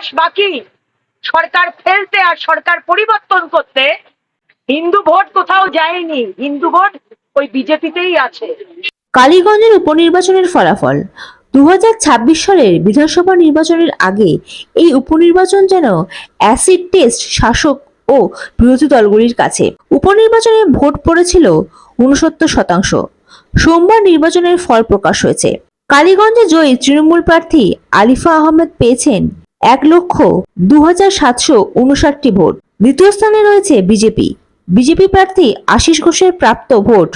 মাস বাকি। সরকার ফেলতে আর সরকার পরিবর্তন করতে হিন্দু ভোট কোথাও যায়নি। হিন্দু ভোট ওই বিজেপিতেই আছে। কালীগঞ্জের উপনির্বাচনের ফলাফল। দু সালের বিধানসভা নির্বাচনের আগে এই উপনির্বাচন যেন অ্যাসিড টেস্ট শাসক ও বিরোধী দলগুলির কাছে। উপনির্বাচনে ভোট পড়েছিল উনসত্তর শতাংশ। সোমবার নির্বাচনের ফল প্রকাশ হয়েছে। কালীগঞ্জে জয়ী তৃণমূল প্রার্থী আলিফা আহমেদ পেয়েছেন এক লক্ষ দু হাজার সাতশো উনষাটটি ভোট। দ্বিতীয় স্থানে রয়েছে বিজেপি। বিজেপি প্রার্থী আশিস ঘোষের প্রাপ্ত ভোট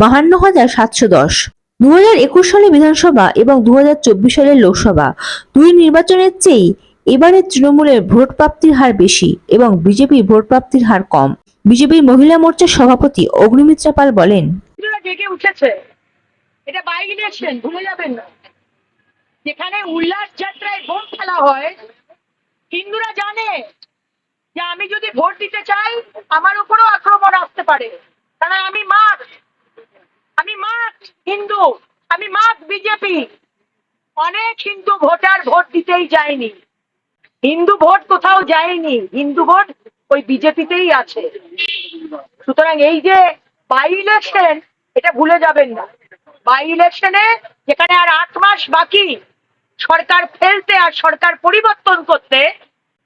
বাহান্ন হাজার সাতশো দশ। দু হাজার একুশ সালে বিধানসভা এবং দু হাজার চব্বিশ সালের লোকসভা। দুই নির্বাচনের চেয়েই এবারে তৃণমূলের ভোট প্রাপ্তির হার বেশি এবং বিজেপি ভোট প্রাপ্তির হার কম। বিজেপির মহিলা মোর্চার সভাপতি অগ্নিমিত্রা পাল বলেন এটা বাই ইলেকশন ভুলে যাবেন না। যেখানে উল্লাস যাত্রায় ভোট খেলা হয়, হিন্দুরা জানে যে আমি যদি ভোট দিতে চাই, আমার উপরও আক্রমণ আসতে পারে। কারণ আমি মাঠ আমি মাঠ হিন্দু, আমি মাঠ বিজেপি। অনেক হিন্দু ভোটার ভোট দিতেই যায়নি। হিন্দু ভোট কোথাও যায়নি। হিন্দু ভোট ওই বিজেপিতেই আছে। সুতরাং এই যে বাই ইলেকশন এটা ভুলে যাবেন না। বাই ইলেকশনে যেখানে আর আট মাস বাকি সরকার ফেলতে আর সরকার পরিবর্তন করতে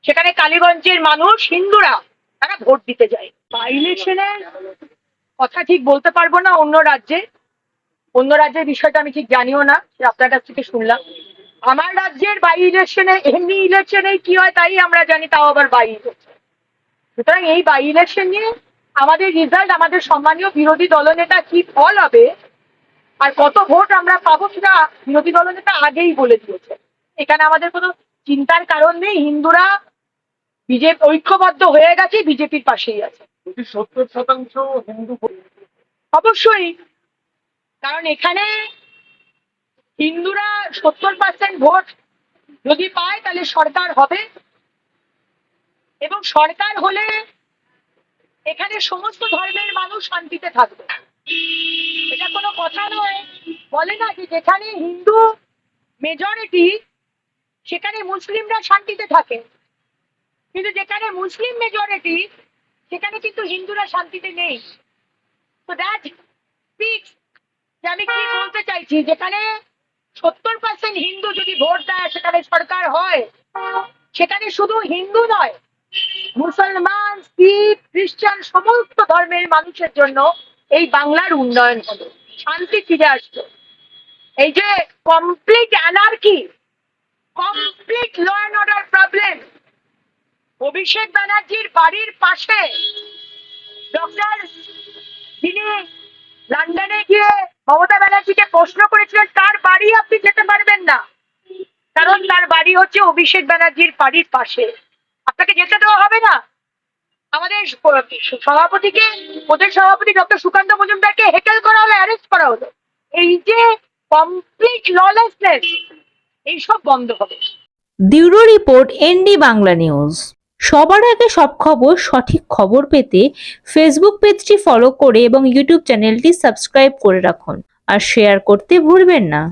সেখানে কালীগঞ্জের মানুষ হিন্দুরা তারা ভোট দিতে যায়। বাই ইলেকশনে কথা ঠিক বলতে পারব না অন্য রাজ্যে। অন্য রাজ্যের বিষয়টা আমি ঠিক জানিও না আপনার কাছ থেকে শুনলাম। আমার রাজ্যের বাই ইলেকশনে এমনি ইলেকশনে কি হয় তাই আমরা জানি তাও আবার বাই ইলেকশন সুতরাং এই বাই ইলেকশন নিয়ে আমাদের রেজাল্ট আমাদের সম্মানীয় বিরোধী দলনেতা কি ফল হবে আর কত ভোট আমরা পাবো সেটা বিরোধী দলনেতা আগেই বলে দিয়েছে। এখানে আমাদের কোনো চিন্তার কারণ নেই। হিন্দুরা বিজেপি ঐক্যবদ্ধ হয়ে গেছে বিজেপির পাশেই আছে। সত্তর শতাংশ হিন্দু অবশ্যই। কারণ এখানে হিন্দুরা সত্তর পার্সেন্ট ভোট যদি পায় তাহলে সরকার হবে। এবং সরকার হলে এখানে সমস্ত ধর্মের মানুষ শান্তিতে থাকবে। কোনো কথা নয়। বলে না যে যেখানে হিন্দু মেজরিটি সেখানে মুসলিমরা শান্তিতে থাকে। কিন্তু যেখানে মুসলিম মেজরিটি সেখানে কিন্তু হিন্দুরা শান্তিতে নেই। তো দ্যাট স্পিক্স আমি কি বলতে চাইছি, যেখানে সত্তর পার্সেন্ট হিন্দু যদি ভোট দেয়, সেখানে সরকার হয়, সেখানে শুধু হিন্দু নয়, মুসলমান, শিখ, খ্রিস্টান, সমস্ত ধর্মের মানুষের জন্য এই বাংলার উন্নয়ন হলো। শান্তি ফিরে আসতো এই যে complete anarchy complete law and order problem Abhishek ব্যানার্জির বাড়ির পাশে ডক্টর যিনি লন্ডনে গিয়ে মমতা ব্যানার্জিকে প্রশ্ন করেছিলেন তার বাড়ি আপনি যেতে পারবেন না? কারণ তার বাড়ি হচ্ছে অভিষেক ব্যানার্জির বাড়ির পাশে। আপনাকে যেতে দেওয়া হবে না? আমাদের সভাপতিকে ওদের সভাপতি ডক্টর সুকান্ত মজুমদারকে হেকেল করা হলো, অ্যারেস্ট করা হলো। এই যে কমপ্লিট ললেসনেস এইসব বন্ধ হবে। Bureau report N D Bangla news. সবার আগে সব খবর, সঠিক খবর পেতে ফেসবুক পেজটি ফলো করে এবং ইউটিউব চ্যানেলটি সাবস্ক্রাইব করে রাখুন। আর শেয়ার করতে ভুলবেন না।